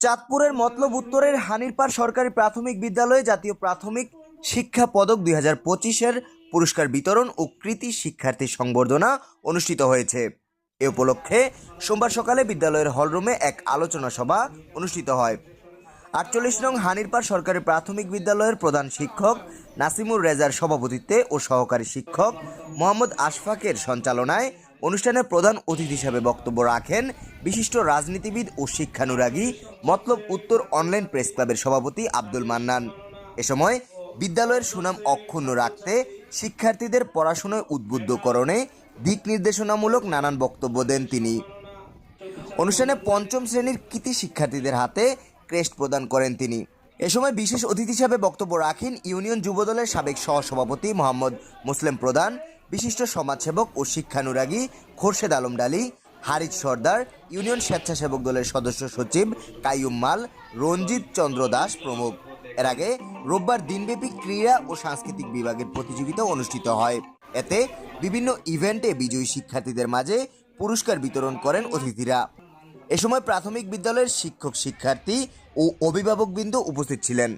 চাঁদপুরের মতলব উত্তরের হানিরপাড় সরকারি প্রাথমিক বিদ্যালয়ে জাতীয় প্রাথমিক শিক্ষা পদক দুই হাজার পঁচিশের পুরস্কার বিতরণ ও কৃতি শিক্ষার্থী সংবর্ধনা অনুষ্ঠিত হয়েছে। এ উপলক্ষে সোমবার সকালে বিদ্যালয়ের হলরুমে এক আলোচনা সভা অনুষ্ঠিত হয়। আটচল্লিশ নং হানিরপাড় সরকারি প্রাথমিক বিদ্যালয়ের প্রধান শিক্ষক নাসিমুর রেজার সভাপতিত্বে ও সহকারী শিক্ষক মোহাম্মদ আশফাকের সঞ্চালনায় অনুষ্ঠানে প্রধান অতিথি হিসাবে বক্তব্য রাখেন বিশিষ্ট রাজনীতিবিদ ও শিক্ষানুরাগী, মতলব উত্তর অনলাইন প্রেস ক্লাবের সভাপতি আব্দুল মান্নান। এ সময় বিদ্যালয়ের সুনাম অক্ষুণ্ণ রাখতে শিক্ষার্থীদের পড়াশোনায় উদ্বুদ্ধকরণে দিক নির্দেশনামূলক নানান বক্তব্য দেন তিনি। অনুষ্ঠানে পঞ্চম শ্রেণির কৃতি শিক্ষার্থীদের হাতে ক্রেস্ট প্রদান করেন তিনি। এ সময় বিশেষ অতিথি হিসাবে বক্তব্য রাখেন ইউনিয়ন যুবদলের সাবেক সহসভাপতি মোহাম্মদ মুসলিম প্রধান বিশিষ্ট সমাজসেবক ও শিক্ষানুরাগী খোরশেদ আলম ডালি, হারিজ সর্দার, ইউনিয়ন স্বেচ্ছাসেবক দলের সদস্য সচিব কাইয়ুম মাল, রঞ্জিত চন্দ্র দাস প্রমুখ। এর আগে রোববার দিনব্যাপী ক্রীড়া ও সাংস্কৃতিক বিভাগের প্রতিযোগিতা অনুষ্ঠিত হয়। এতে বিভিন্ন ইভেন্টে বিজয়ী শিক্ষার্থীদের মাঝে পুরস্কার বিতরণ করেন অতিথিরা। এ সময় প্রাথমিক বিদ্যালয়ের শিক্ষক শিক্ষার্থী ও অভিভাবকবৃন্দ উপস্থিত ছিলেন।